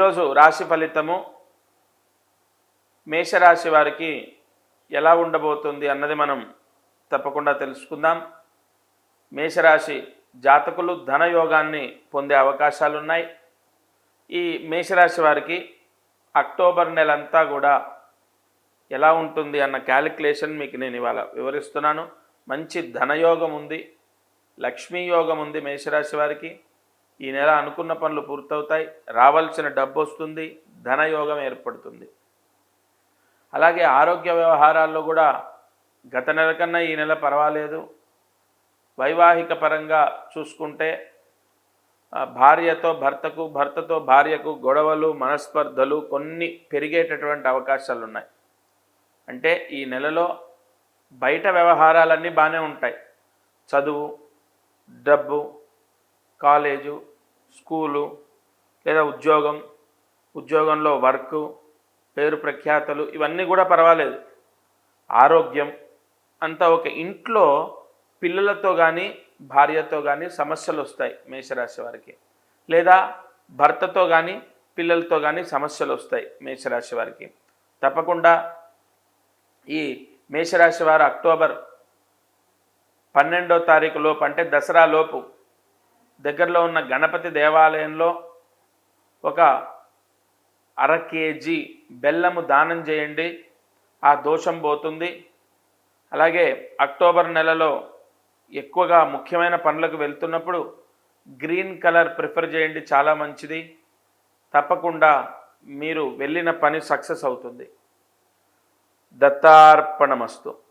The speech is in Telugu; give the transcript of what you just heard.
ఈరోజు రాశి ఫలితము మేషరాశి వారికి ఎలా ఉండబోతుంది అన్నది మనం తప్పకుండా తెలుసుకుందాం. మేషరాశి జాతకులు ధనయోగాన్ని పొందే అవకాశాలు ఉన్నాయి ఈ మేషరాశి వారికి అక్టోబర్ నెలంతా కూడా ఎలా ఉంటుంది అన్న క్యాలిక్యులేషన్ మీకు నేను ఇవాళ వివరిస్తున్నాను. మంచి ధనయోగం ఉంది లక్ష్మీ యోగం ఉంది మేషరాశి వారికి. ఈ నెల అనుకున్న పనులు పూర్తవుతాయి రావాల్సిన డబ్బు వస్తుంది ధనయోగం ఏర్పడుతుంది. అలాగే ఆరోగ్య వ్యవహారాల్లో కూడా గత నెల కన్నా ఈ నెల పర్వాలేదు. వైవాహిక పరంగా చూసుకుంటే భార్యతో భర్తకు భర్తతో భార్యకు గొడవలు మనస్పర్ధలు కొన్ని పెరిగేటటువంటి అవకాశాలు ఉన్నాయి. అంటే ఈ నెలలో బయట వ్యవహారాలన్నీ బాగానే ఉంటాయి. చదువు డబ్బు కాలేజు స్కూలు లేదా ఉద్యోగం ఉద్యోగంలో వర్క్ పేరు ప్రఖ్యాతలు ఇవన్నీ కూడా పర్వాలేదు. ఆరోగ్యం అంతా ఒక ఇంట్లో పిల్లలతో కానీ భార్యతో కానీ సమస్యలు వస్తాయి మేషరాశి వారికి. లేదా భర్తతో కానీ పిల్లలతో కానీ సమస్యలు వస్తాయి మేషరాశి వారికి. తప్పకుండా ఈ మేషరాశి వారు అక్టోబర్ పన్నెండో తారీఖు లోపు అంటే దసరా లోపు దగ్గరలో ఉన్న గణపతి దేవాలయంలో ఒక అర కేజీ బెల్లము దానం చేయండి. ఆ దోషం పోతుంది. అలాగే అక్టోబర్ నెలలో ఎక్కువగా ముఖ్యమైన పనులకు వెళ్తున్నప్పుడు గ్రీన్ కలర్ ప్రిఫర్ చేయండి. చాలా మంచిది. తప్పకుండా మీరు వెళ్ళిన పని సక్సెస్ అవుతుంది. దత్తార్పణమస్తు.